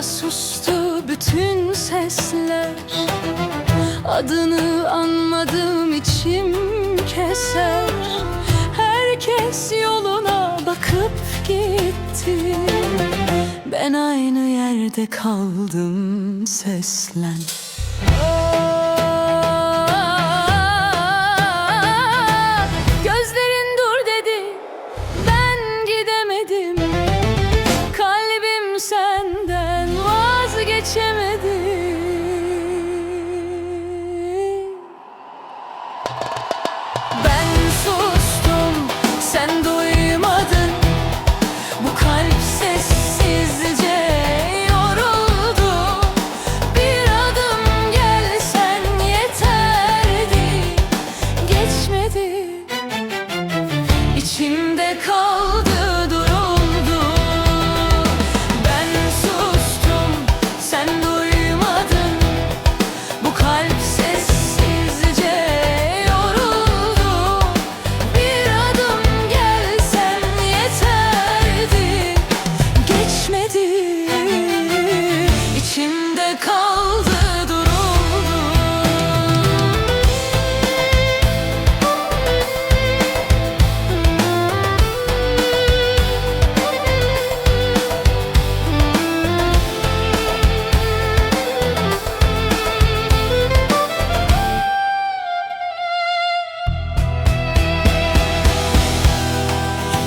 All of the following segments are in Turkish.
anda sustu bütün sesler. Adını anmadım içim keser. Herkes yoluna bakıp gitti. Ben aynı yerde kaldım seslen Ben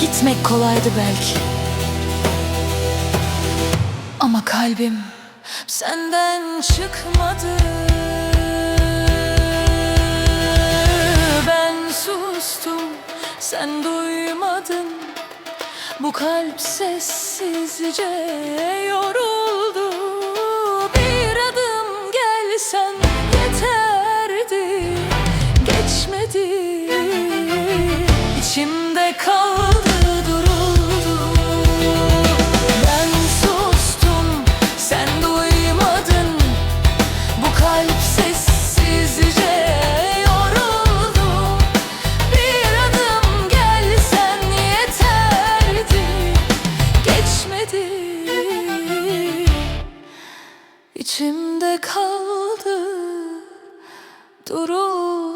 Gitmek kolaydı belki. Ama kalbim senden çıkmadı. Ben sustum sen duymadın. Bu kalp sessizce yoruldu. Bir adım gelsen yeterdi. Geçmedi. İçimde kaldı İçimde kaldı durul